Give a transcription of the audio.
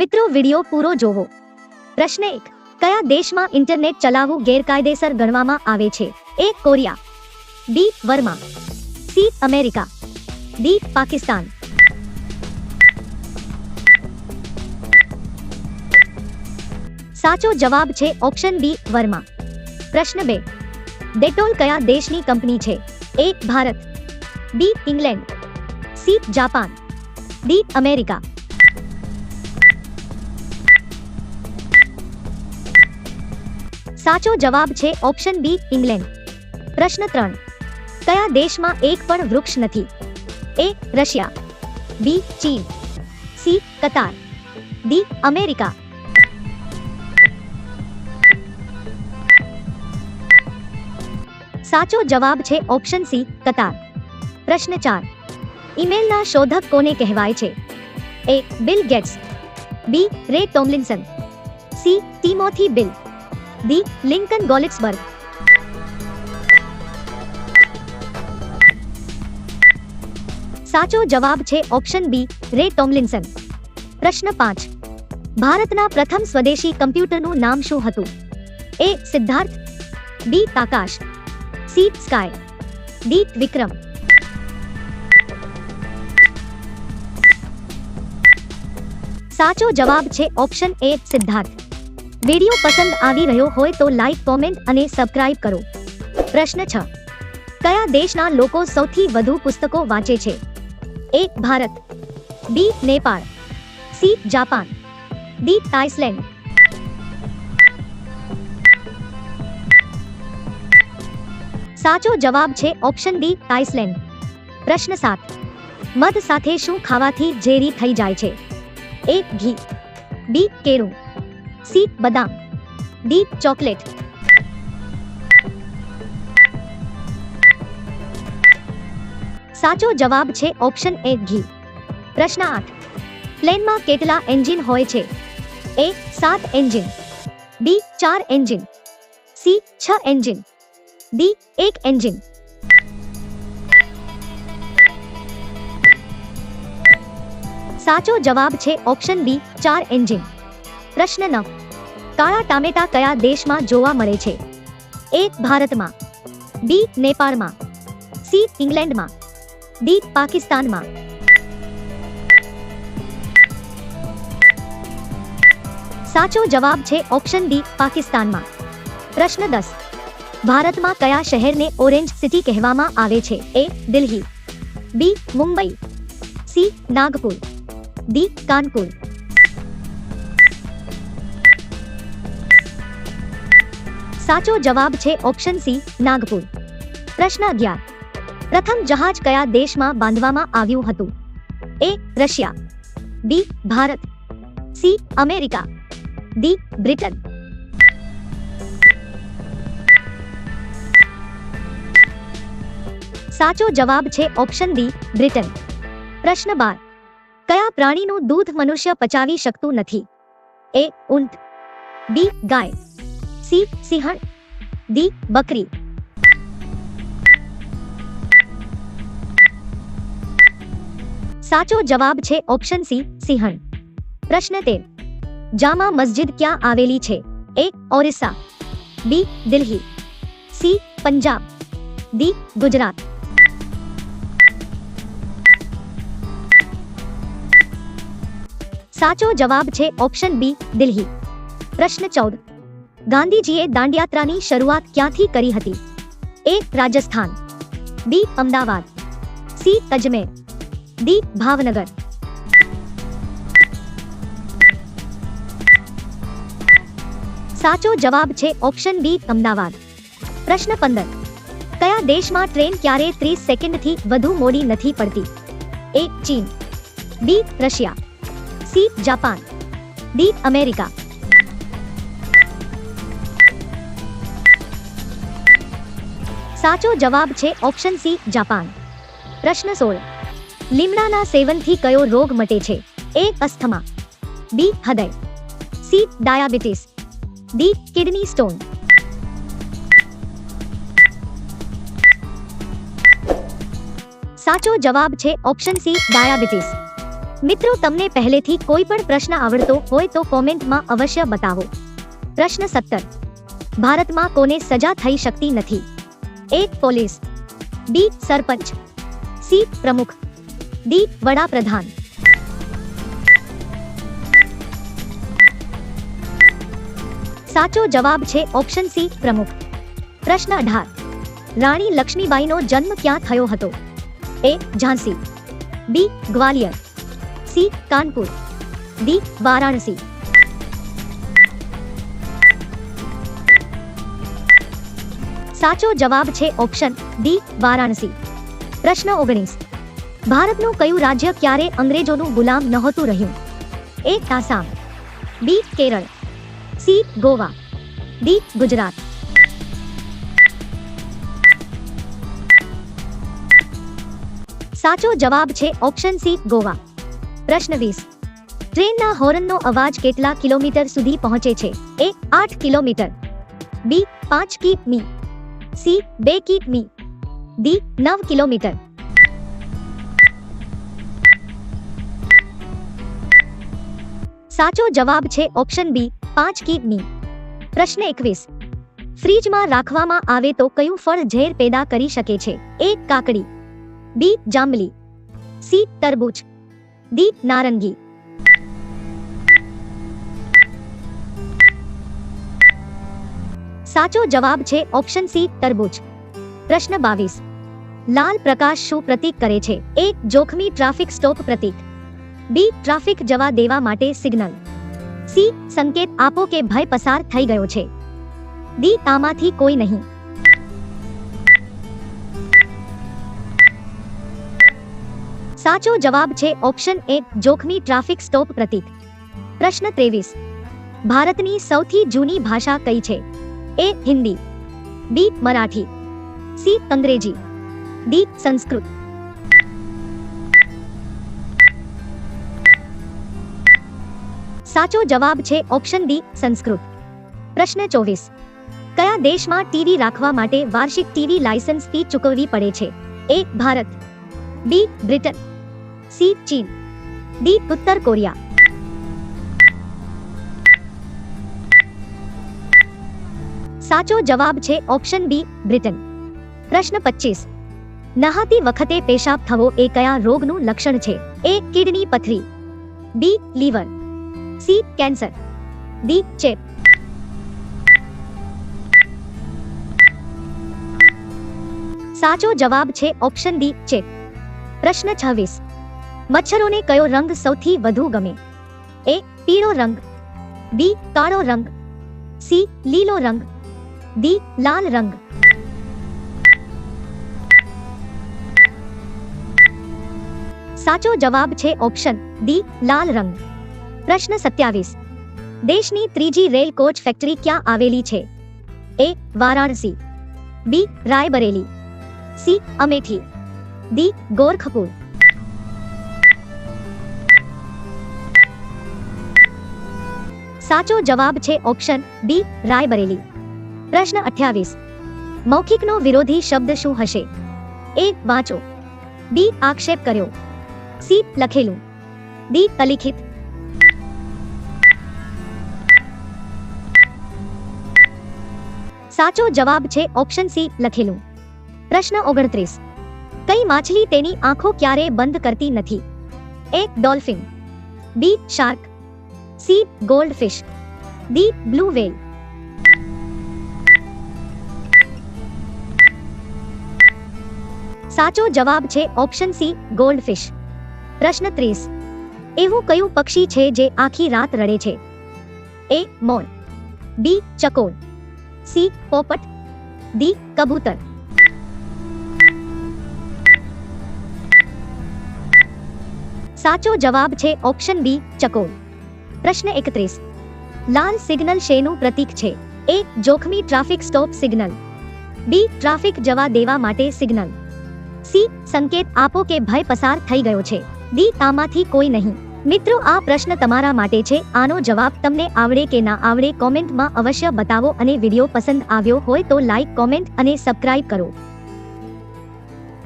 मित्रो वीडियो पूरो जोहो प्रश्न 1 કયા દેશ માં ઇન્ટરનેટ ચલાવુ ગેર કાયદેસર ગણવામાં આવે છે A Korea B Burma C America D Pakistan સાચો જવાબ છે ઓપ્શન B વર્મા પ્રશ્ન 2 ડેટોન કયા દેશ ની કંપની છે A Bharat B England C Japan D America साचो जवाब छे ऑप्शन बी इंग्लैंड प्रश्न त्र क्या देश में एक पर वृक्ष नहीं ए रशिया बी चीन सी कतार डी अमेरिका साचो जवाब छे ऑप्शन सी कतार प्रश्न चार ईमेल ना शोधक कोने कहवाये छे ए Bill Gates B Ray Tomlinson C Timothy Bill D Lincoln ગોલિટ્સબર્ગ સાચો જવાબ છે ઓપ્શન બી રે ટોમલિન્સન પ્રશ્ન પાંચ ભારતના પ્રથમ સ્વદેશી કમ્પ્યુટરનું નામ શું હતું એ સિદ્ધાર્થ બી તાકાશ સી સ્કાય ડી વિક્રમ સાચો જવાબ છે ઓપ્શન એ સિદ્ધાર્થ वीडियो पसंद आवी रहयो होए तो लाइक कमेंट अने सब्सक्राइब करो प्रश्न छ कया देश ना लोको सौथी वधु पुस्तको वाचे छे एक Bharat B Nepal C Japan D Thailand साचो जवाब छे ऑप्शन डी थाईलैंड प्रश्न सात मद साथे शू खावा थी जेरी थई जाय छे एक घी बी केरू सी बादाम डी चॉकलेट साचो जवाब छे ऑप्शन ए घी प्रश्न 8 प्लेन मार्क કેટલા એન્જિન હોય છે A 7 engine B 4 engine C 6 engine D 1 engine સાચો જવાબ છે ઓપ્શન બી 4 એન્જિન પ્રશ્ન નવ કાળા ટામેટા કયા દેશમાં જોવા મળે છે એ ભારતમાં બી નેપાળમાં સી ઇંગ્લેન્ડમાં ડી પાકિસ્તાનમાં સાચો જવાબ છે ઓપ્શન ડી પાકિસ્તાનમાં પ્રશ્ન દસ ભારતમાં કયા શહેરને ઓરેન્જ સિટી કહેવામાં આવે છે A Delhi B Mumbai C Nagpur D Kanpur સાચો જવાબ છે ઓપ્શન C નાગપુર પ્રશ્ન 11 પ્રથમ જહાજ કયા દેશમાં બાંધવામાં આવ્યું હતું A Russia B Bharat C America D Britain સાચો જવાબ છે ઓપ્શન D બ્રિટન પ્રશ્ન 12 કયા પ્રાણીનું દૂધ મનુષ્ય પચાવી શકતો નથી A ઊંટ B ગાય सी सिंहन दी बकरी साचो जवाब छे ऑप्शन सी सिंहन प्रश्न तेर जामा मस्जिद क्या आवेली छे A Orissa B Delhi C Punjab D Gujarat साचो जवाब छे ऑप्शन बी दिल्ली प्रश्न चौदह गांधी जी ए यात्रा शुरुआत क्या थी करी हती A Rajasthan B Ahmedabad C Ajmer D Bhavnagar साचो जवाब छे ऑप्शन बी अहमदाबाद प्रश्न पंदर क्या देश में ट्रेन क्या तीस सेकंड थी वधु मोड़ी नहीं पड़ती ए चीन B Russia C Japan D America साचो जवाब छे ऑप्शन सी जापान प्रश्न सोल लीमड़ा ना सेवन थी कयो रोग मटे छे ए अस्थमा बी हृदय C diabetes D kidney stone साचो जवाब छे ऑप्शन सी डायबिटीज मित्रों तमने पहले थी कोई पण प्रश्न आवडतो होय तो कमेंट मा अवश्य बताओ प्रश्न सत्तर भारत मा कोने सजा थई शक्ति नथी A police B sarpanch C પ્રમુખ ડી વડાપ્રધાન સાચો જવાબ છે ઓપ્શન સી પ્રમુખ પ્રશ્ન અઢાર રાણી લક્ષ્મીબાઈનો જન્મ ક્યાં થયો હતો A Jhansi B Gwalior C Kanpur D Varanasi સાચો જવાબ છે ઓપ્શન ડી વારાણસી પ્રશ્ન ઓગણીસ ભારતનું કયું રાજ્ય ક્યારે અંગ્રેજોનું ગુલામ નહોતું રહ્યું A Assam B Kerala C Goa D Gujarat સાચો જવાબ છે ઓપ્શન સી ગોવા પ્રશ્ન વીસ ટ્રેનના હોર્નનો અવાજ કેટલા કિલોમીટર સુધી પહોંચે છે એ આઠ કિલોમીટર બી પાંચ કી મી સી બે કિમી ડી નવ કિલોમીટર સાચો જવાબ છે ઓપ્શન બી પાંચ કિડની પ્રશ્ન એકવીસ ફ્રીજમાં રાખવામાં આવે તો કયું ફળ ઝેર પેદા કરી શકે છે એ કાકડી બી જાંબલી સી તરબૂચ ડી નારંગી સાચો જવાબ છે ઓપ્શન C તરબૂચ પ્રશ્ન 22 લાલ પ્રકાશ શું પ્રતીક કરે છે A જોખમી ટ્રાફિક સ્ટોપ પ્રતીક B ટ્રાફિક જવા દેવા માટે સિગ્નલ C સંકેત આપો કે ભય પસાર થઈ ગયો છે D આમાંથી કોઈ નહીં સાચો જવાબ છે ઓપ્શન A જોખમી ટ્રાફિક સ્ટોપ પ્રતીક પ્રશ્ન 23 ભારતની સૌથી જૂની ભાષા કઈ છે A Hindi B Marathi C अंग्रेजी डी संस्कृत साचो जवाब छे ऑप्शन डी संस्कृत प्रश्न 24 કયા દેશ માં ટીવી રાખવા માટે વાર્ષિક ટીવી લાયસન્સ ફી ચૂકવવી પડે છે A Bharat B Britain C ચીન ડી ઉત્તર કોરિયા સાચો જવાબ છે ઓપ્શન બી બ્રિટન પ્રશ્ન પચીસ નહાતી વખતે પેશાબ થવો એ કયા રોગનું લક્ષણ છે એ કિડની પથરી B liver C cancer D ચેપ સાચો જવાબ છે ઓપ્શન ડી ચેપ પ્રશ્ન છવ્વીસ મચ્છરોને કયો રંગ સૌથી વધુ ગમે એ પીળો રંગ બી કાળો રંગ સી લીલો રંગ दी लाल रंग साचो जवाब छे ऑप्शन दी लाल रंग प्रश्न सत्यावीस देशनी त्रीजी रेल कोच फैक्ट्री क्या आवेली छे A Varanasi B Raebareli C Amethi D Gorakhpur साचो जवाब छे ऑप्शन बी रायबरेली प्रश्न अठावीस मौखिक नो विरोधी शब्द शु हे ए वाचो बी आक्षेप करो सी लखेलू डी अलिखित साचो जवाब छे ऑप्शन सी लखेलू प्रश्न ओगणतरीस कई मछली तेनी आंखों क्या बंद करती नथी A dolphin B shark C goldfish D blue whale સાચો જવાબ છે ઓપ્શન C ગોલ્ડફિશ પ્રશ્ન 30 એવું કયું પક્ષી છે જે આખી રાત રડે છે A મોન B ચકડો C પોપટ D કબૂતર સાચો જવાબ છે ઓપ્શન B ચકડો પ્રશ્ન 31 લાલ સિગ્નલ શેનો પ્રતીક છે A જોખમી traffic stop signal B traffic જવા દેવા માટે સિગ્નલ સી સંકેત આપો કે ભય પસાર થઈ ગયો છે ડી આમાંથી કોઈ નહીં મિત્રો આ પ્રશ્ન તમારા માટે છે આનો જવાબ તમને આવડે કે ના આવડે કોમેન્ટમાં અવશ્ય બતાવો અને વિડીયો પસંદ આવ્યો હોય તો લાઇક કોમેન્ટ અને સબસ્ક્રાઇબ કરો